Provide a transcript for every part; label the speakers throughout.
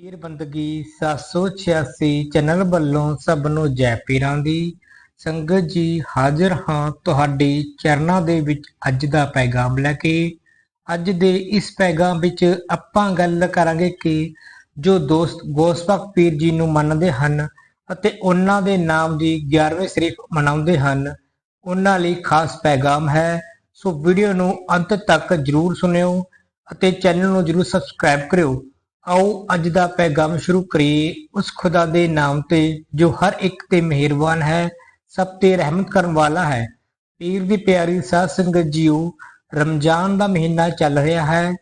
Speaker 1: ਪੀਰ ਬੰਦਗੀ 786 ਚੈਨਲ ਵੱਲੋਂ ਸਭ ਨੂੰ ਜੈ ਪੀਰਾਂ ਦੀ। ਸੰਗਤ ਜੀ, ਹਾਜ਼ਰ ਹਾਂ ਤੁਹਾਡੇ ਚਰਨਾਂ ਦੇ ਵਿੱਚ ਅੱਜ ਦਾ ਪੈਗਾਮ ਲੈ ਕੇ। ਅੱਜ ਦੇ ਇਸ ਪੈਗਾਮ ਵਿੱਚ ਆਪਾਂ ਗੱਲ ਕਰਾਂਗੇ ਕਿ ਜੋ ਦੋਸਤ ਗੋਸਪਖ ਪੀਰ ਜੀ ਨੂੰ ਮੰਨਦੇ ਹਨ ਅਤੇ ਉਹਨਾਂ ਦੇ ਨਾਮ ਦੀ 11ਵੇਂ ਸ਼ਰੀਫ ਮਨਾਉਂਦੇ ਹਨ, ਉਹਨਾਂ ਲਈ ਖਾਸ ਪੈਗਾਮ ਹੈ। ਸੋ ਵੀਡੀਓ ਨੂੰ ਅੰਤ ਤੱਕ ਜਰੂਰ ਸੁਣਿਓ ਅਤੇ ਚੈਨਲ ਨੂੰ ਜਰੂਰ ਸਬਸਕ੍ਰਾਈਬ ਕਰਿਓ। ਆਓ ਅੱਜ ਦਾ ਪੈਗਾਮ ਸ਼ੁਰੂ ਕਰੀਏ ਉਸ ਖੁਦਾ ਦੇ ਨਾਮ ਤੇ ਜੋ ਹਰ ਇੱਕ ਤੇ ਮਿਹਰਬਾਨ ਹੈ, ਸਭ ਤੇ ਰਹਿਮਤ ਕਰਨ ਵਾਲਾ ਹੈ। ਪੀਰ ਦੀ ਪਿਆਰੀ ਸਾਧ ਸੰਗਤ ਜੀਓ, ਰਮਜ਼ਾਨ ਦਾ ਮਹੀਨਾ ਚੱਲ ਰਿਹਾ ਹੈ।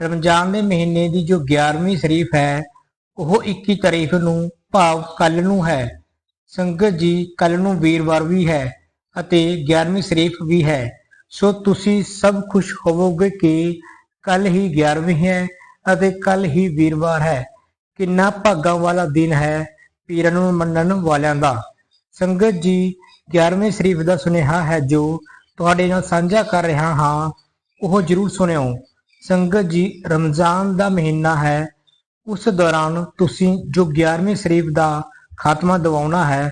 Speaker 1: ਰਮਜ਼ਾਨ ਦੇ ਮਹੀਨੇ ਦੀ ਜੋ 11ਵੀਂ ਸ਼ਰੀਫ ਹੈ, ਉਹ 21 ਤਾਰੀਖ ਨੂੰ ਭਾਵ ਕੱਲ ਨੂੰ ਹੈ। ਸੰਗਤ ਜੀ ਕੱਲ ਨੂੰ ਵੀਰਵਾਰ ਵੀ ਹੈ ਅਤੇ 11ਵੀਂ ਸ਼ਰੀਫ ਵੀ ਹੈ। ਸੋ ਤੁਸੀਂ ਸਭ ਖੁਸ਼ ਹੋਵੋਗੇ ਕਿ ਕੱਲ ਹੀ 11ਵੀਂ ਹੈ ਅਤੇ ਕੱਲ ਹੀ ਵੀਰਵਾਰ ਹੈ। ਕਿੰਨਾ ਭਾਗਾਂ ਵਾਲਾ ਦਿਨ ਹੈ ਪੀਰਾਂ ਨੂੰ ਮੰਨਣ ਵਾਲਿਆਂ ਦਾ। ਸੰਗਤ ਜੀ 11ਵੇਂ ਸ਼ਰੀਫ ਦਾ ਸੁਨੇਹਾ ਹੈ ਜੋ ਤੁਹਾਡੇ ਨਾਲ ਸਾਂਝਾ ਕਰ ਰਿਹਾ ਹਾਂ, ਉਹ ਜਰੂਰ ਸੁਣਿਓ। ਸੰਗਤ ਜੀ, ਰਮਜ਼ਾਨ ਦਾ ਮਹੀਨਾ ਹੈ। ਉਸ ਦੌਰਾਨ ਤੁਸੀਂ ਜੋ 11ਵੇਂ ਸ਼ਰੀਫ ਦਾ ਖਾਤਮਾ ਦਿਵਾਉਣਾ ਹੈ,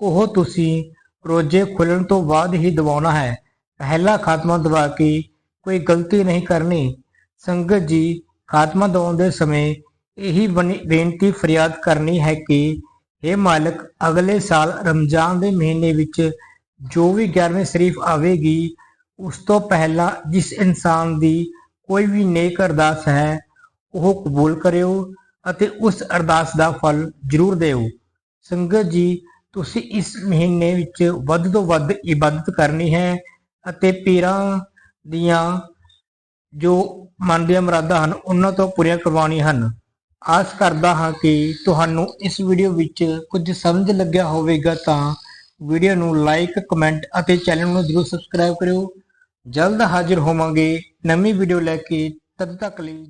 Speaker 1: ਉਹ ਤੁਸੀਂ ਰੋਜ਼ੇ ਖੁੱਲਣ ਤੋਂ ਬਾਅਦ ਹੀ ਦਿਵਾਉਣਾ ਹੈ। ਪਹਿਲਾ ਖਾਤਮਾ ਦਵਾ ਕੇ ਕੋਈ ਗਲਤੀ ਨਹੀਂ ਕਰਨੀ। ਸੰਗਤ ਜੀ ਖਾਤਮਾ ਦਿਵਾਉਂਦੇ ਸਮੇਂ ਇਹੀ ਬੇਨਤੀ ਫਰਿਆਦ ਕਰਨੀ ਹੈ ਕਿ हे ਮਾਲਕ, ਅਗਲੇ ਸਾਲ ਰਮਜ਼ਾਨ ਦੇ ਮਹੀਨੇ ਵਿੱਚ ਜੋ ਵੀ 11ਵੇਂ ਸ਼ਰੀਫ ਆਵੇਗੀ, ਉਸ ਤੋਂ ਪਹਿਲਾਂ ਜਿਸ ਇਨਸਾਨ ਦੀ ਕੋਈ ਵੀ ਨੇਕ ਅਰਦਾਸ ਹੈ, ਉਹ ਕਬੂਲ ਕਰਿਓ ਅਤੇ ਉਸ ਅਰਦਾਸ ਦਾ ਫਲ ਜ਼ਰੂਰ ਦਿਓ। ਸੰਗਤ ਜੀ, ਤੁਸੀਂ ਇਸ ਮਹੀਨੇ ਵਿੱਚ ਵੱਧ ਤੋਂ ਵੱਧ ਇਬਾਦਤ ਕਰਨੀ ਹੈ ਅਤੇ ਪੀਰਾਂ ਦੀਆਂ ਜੋ ਮਨ ਦੀਆਂ ਮੁਰਾਦਾਂ ਹਨ, ਉਹਨਾਂ ਤੋਂ ਪੂਰੀਆਂ ਕਰਵਾਉਣੀਆਂ ਹਨ। ਆਸ ਕਰਦਾ ਹਾਂ ਕਿ ਤੁਹਾਨੂੰ ਇਸ ਵੀਡੀਓ ਵਿੱਚ ਕੁਝ ਸਮਝ ਲੱਗਿਆ ਹੋਵੇਗਾ ਤਾਂ ਵੀਡੀਓ ਨੂੰ ਲਾਈਕ, ਕਮੈਂਟ ਅਤੇ ਚੈਨਲ ਨੂੰ ਜਰੂਰ ਸਬਸਕ੍ਰਾਈਬ ਕਰਿਓ। ਜਲਦ ਹਾਜ਼ਰ ਹੋਵਾਂਗੇ ਨਵੀਂ ਵੀਡੀਓ ਲੈ ਕੇ। ਤਦ ਤੱਕ ਲਈ